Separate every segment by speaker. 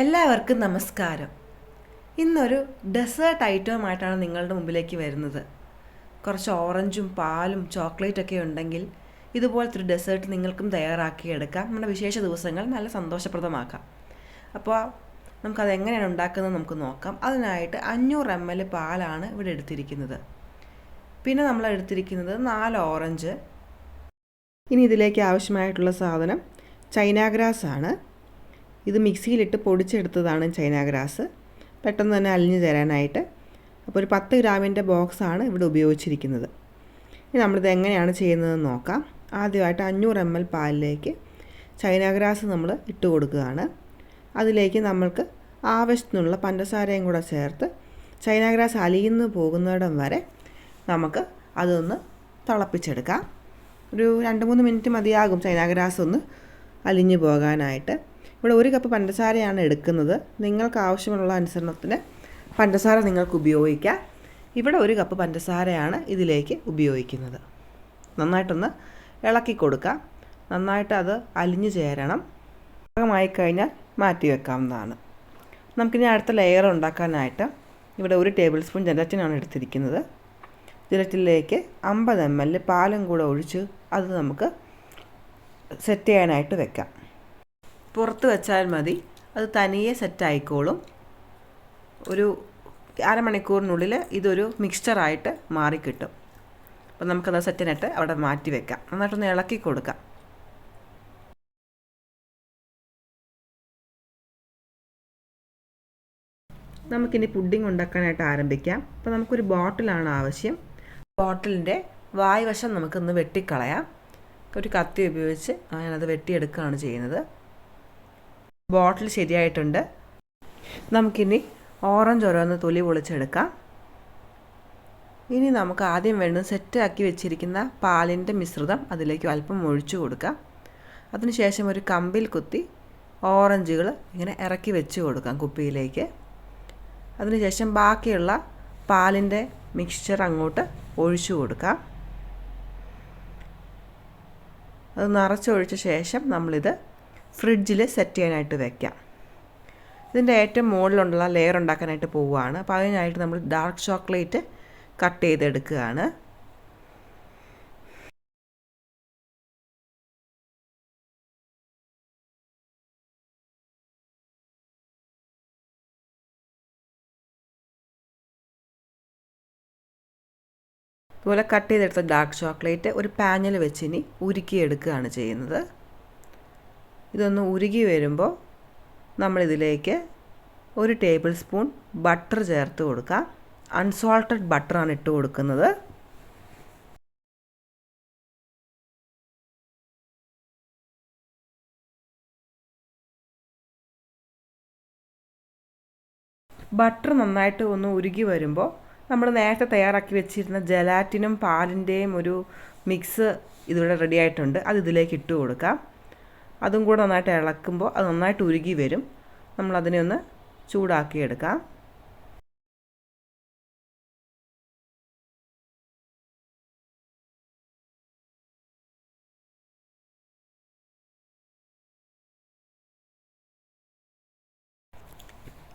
Speaker 1: എല്ലാവർക്കും നമസ്കാരം. ഇന്നൊരു ഡെസേർട്ട് ഐറ്റവുമായിട്ടാണ് നിങ്ങളുടെ മുമ്പിലേക്ക് വരുന്നത്. കുറച്ച് ഓറഞ്ചും പാലും ചോക്ലേറ്റൊക്കെ ഉണ്ടെങ്കിൽ ഇതുപോലത്തെ ഒരു ഡെസേർട്ട് നിങ്ങൾക്കും തയ്യാറാക്കിയെടുക്കാം നമ്മുടെ വിശേഷ ദിവസങ്ങൾ നല്ല സന്തോഷപ്രദമാക്കാം. അപ്പോൾ നമുക്കത് എങ്ങനെയാണ് ഉണ്ടാക്കുന്നത് നമുക്ക് നോക്കാം. അതിനായിട്ട് അഞ്ഞൂറ് എം എൽ പാലാണ് ഇവിടെ എടുത്തിരിക്കുന്നത്. പിന്നെ നമ്മൾ എടുത്തിരിക്കുന്നത് നാല് ഓറഞ്ച്. ഇനി ഇതിലേക്ക് ആവശ്യമായിട്ടുള്ള സാധനം ചൈന ഗ്രാസ് ആണ് ഇത് മിക്സിയിലിട്ട് പൊടിച്ചെടുത്തതാണ് ചൈന ഗ്രാസ്. പെട്ടെന്ന് തന്നെ അലിഞ്ഞു തരാനായിട്ട് അപ്പോൾ ഒരു പത്ത് ഗ്രാമിന്റെ ബോക്സാണ് ഇവിടെ ഉപയോഗിച്ചിരിക്കുന്നത്. ഇനി നമ്മളിത് എങ്ങനെയാണ് ചെയ്യുന്നതെന്ന് നോക്കാം. ആദ്യമായിട്ട് അഞ്ഞൂറ് എം എൽ പാലിലേക്ക് ചൈന ഗ്രാസ് നമ്മൾ ഇട്ട് കൊടുക്കുകയാണ്. അതിലേക്ക് നമ്മൾക്ക് ആവശ്യത്തിനുള്ള പഞ്ചസാരയും കൂടെ ചേർത്ത് ചൈന ഗ്രാസ് അലിയുന്നു പോകുന്നിടം വരെ നമുക്ക് അതൊന്ന് തിളപ്പിച്ചെടുക്കാം. ഒരു രണ്ട് മൂന്ന് മിനിറ്റ് മതിയാകും ചൈന ഗ്രാസ് ഒന്ന് അലിഞ്ഞു പോകാനായിട്ട്. ഇവിടെ ഒരു കപ്പ് പഞ്ചസാരയാണ് എടുക്കുന്നത്. നിങ്ങൾക്ക് ആവശ്യമുള്ള അനുസരണത്തിന് പഞ്ചസാര നിങ്ങൾക്ക് ഉപയോഗിക്കാം. ഇവിടെ ഒരു കപ്പ് പഞ്ചസാരയാണ് ഇതിലേക്ക് ഉപയോഗിക്കുന്നത്. നന്നായിട്ടൊന്ന് ഇളക്കി കൊടുക്കാം നന്നായിട്ട് അത് അലിഞ്ഞു ചേരണം. പാകമായി കഴിഞ്ഞാൽ മാറ്റി വെക്കാവുന്നതാണ്. നമുക്കിനി അടുത്ത ലെയർ ഉണ്ടാക്കാനായിട്ട് ഇവിടെ ഒരു ടേബിൾ സ്പൂൺ ജലറ്റിനാണ് എടുത്തിരിക്കുന്നത്. ജലറ്റിലേക്ക് അമ്പത് എം എൽ പാലും കൂടെ ഒഴിച്ച് അത് നമുക്ക് സെറ്റ് ചെയ്യാനായിട്ട് വെക്കാം. പുറത്ത് വെച്ചാൽ മതി. അത് തനിയെ സെറ്റായിക്കോളും ഒരു അരമണിക്കൂറിനുള്ളിൽ ഇതൊരു മിക്സ്ചറായിട്ട് മാറിക്കിട്ടും. അപ്പോൾ നമുക്കത് സെറ്റിനിട്ട് അവിടെ മാറ്റി വെക്കാം. നന്നായിട്ടൊന്ന് ഇളക്കി കൊടുക്കാം. നമുക്കിനി പുഡിംഗ് ഉണ്ടാക്കാനായിട്ട് ആരംഭിക്കാം. അപ്പോൾ നമുക്കൊരു ബോട്ടിലാണ് ആവശ്യം. ബോട്ടിലിന്റെ വായ്വശം നമുക്കൊന്ന് വെട്ടിക്കളയാം. ഒരു കത്തി ഉപയോഗിച്ച് ഞാനത് വെട്ടിയെടുക്കുകയാണ് ചെയ്യുന്നത്. ബോട്ടിൽ ശരിയായിട്ടുണ്ട്. നമുക്കിനി ഓറഞ്ച് ഓരോന്ന് തൊലി പൊളിച്ചെടുക്കാം. ഇനി നമുക്ക് ആദ്യം വേണ്ടത് സെറ്റാക്കി വെച്ചിരിക്കുന്ന പാലിന്റെ മിശ്രിതം അതിലേക്ക് അല്പം ഒഴിച്ചു കൊടുക്കാം. അതിനുശേഷം ഒരു കമ്പിൽ കുത്തി ഓറഞ്ചുകൾ ഇങ്ങനെ ഇറക്കി വെച്ച് കൊടുക്കാം കുപ്പിയിലേക്ക്. അതിനുശേഷം ബാക്കിയുള്ള പാലിന്റെ മിക്സ്ചർ അങ്ങോട്ട് ഒഴിച്ചു കൊടുക്കാം. അത് നിറച്ചൊഴിച്ച ശേഷം നമ്മളിത് ഫ്രിഡ്ജിൽ സെറ്റ് ചെയ്യാനായിട്ട് വെക്കാം. ഇതിന്റെ ഏറ്റവും മുകളിലുള്ള ലെയർ ഉണ്ടാക്കാനായിട്ട് പോവുകയാണ്. അപ്പോൾ അതിനായിട്ട് നമ്മൾ ഡാർക്ക് ചോക്ലേറ്റ് കട്ട് ചെയ്തെടുക്കുകയാണ്. ഇതുപോലെ കട്ട് ചെയ്തെടുത്ത ഡാർക്ക് ചോക്ലേറ്റ് ഒരു പാനിൽ വെച്ചിനി ഉരുക്കിയെടുക്കുകയാണ് ചെയ്യുന്നത്. ഇതൊന്ന് ഉരുകി വരുമ്പോൾ നമ്മളിതിലേക്ക് ഒരു ടേബിൾ സ്പൂൺ ബട്ടർ ചേർത്ത് കൊടുക്കാം. അൺസോൾട്ടഡ് ബട്ടറാണ് ഇട്ട് കൊടുക്കുന്നത്. ബട്ടർ നന്നായിട്ട് ഒന്ന് ഉരുകി വരുമ്പോൾ നമ്മൾ നേരത്തെ തയ്യാറാക്കി വെച്ചിരുന്ന ജലാറ്റിനും പാലിന്റെയും ഒരു മിക്സ് ഇതിവിടെ റെഡി ആയിട്ടുണ്ട്. അത് ഇതിലേക്ക് ഇട്ട് കൊടുക്കാം. അതും കൂടെ നന്നായിട്ട് ഇളക്കുമ്പോൾ അത് നന്നായിട്ട് ഉരുകി വരും. നമ്മളതിനെ ഒന്ന് ചൂടാക്കിയെടുക്കാം.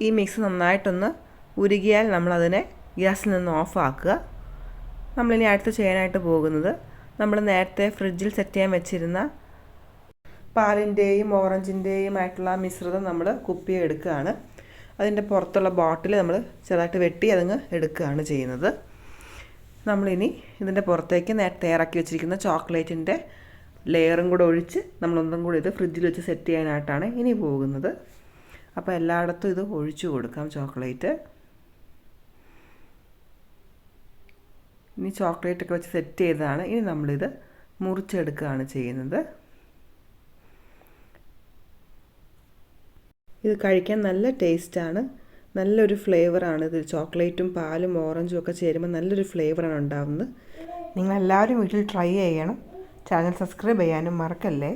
Speaker 1: ഈ മിക്സ് നന്നായിട്ടൊന്ന് ഉരുകിയാൽ നമ്മളതിനെ ഗ്യാസിൽ നിന്ന് ഓഫാക്കുക. നമ്മളിനി അടുത്ത് ചെയ്യാനായിട്ട് പോകുന്നത് നമ്മൾ നേരത്തെ ഫ്രിഡ്ജിൽ സെറ്റ് ചെയ്യാൻ വെച്ചിരുന്ന പാലിന്റെയും ഓറഞ്ചിന്റെയും ആയിട്ടുള്ള മിശ്രിതം നമ്മൾ കുപ്പി എടുക്കുകയാണ്. അതിന്റെ പുറത്തുള്ള ബോട്ടിൽ നമ്മൾ ചെറുതായിട്ട് വെട്ടി അതങ്ങ് എടുക്കുകയാണ് ചെയ്യുന്നത്. നമ്മളിനി ഇതിന്റെ പുറത്തേക്ക് നേരത്തെ ഇറക്കി വെച്ചിരിക്കുന്ന ചോക്ലേറ്റിന്റെ ലെയറും കൂടെ ഒഴിച്ച് നമ്മളൊന്നും കൂടി ഇത് ഫ്രിഡ്ജിൽ വെച്ച് സെറ്റ് ചെയ്യാനായിട്ടാണ് ഇനി പോകുന്നത്. അപ്പോൾ എല്ലായിടത്തും ഇത് ഒഴിച്ചു കൊടുക്കാം ചോക്ലേറ്റ്. ഇനി ചോക്ലേറ്റൊക്കെ വെച്ച് സെറ്റ് ചെയ്തതാണ്. ഇനി നമ്മളിത് മുറിച്ചെടുക്കുകയാണ് ചെയ്യുന്നത്. ഇത് കഴിക്കാൻ നല്ല ടേസ്റ്റാണ്. നല്ലൊരു ഫ്ലേവറാണ് ഇത്. ചോക്ലേറ്റും പാലും ഓറഞ്ചും ഒക്കെ ചേരുമ്പോൾ നല്ലൊരു ഫ്ലേവറാണ് ഉണ്ടാകുന്നത് നിങ്ങളെല്ലാവരും വീട്ടിൽ ട്രൈ ചെയ്യണം. ചാനൽ സബ്സ്ക്രൈബ് ചെയ്യാനും മറക്കല്ലേ?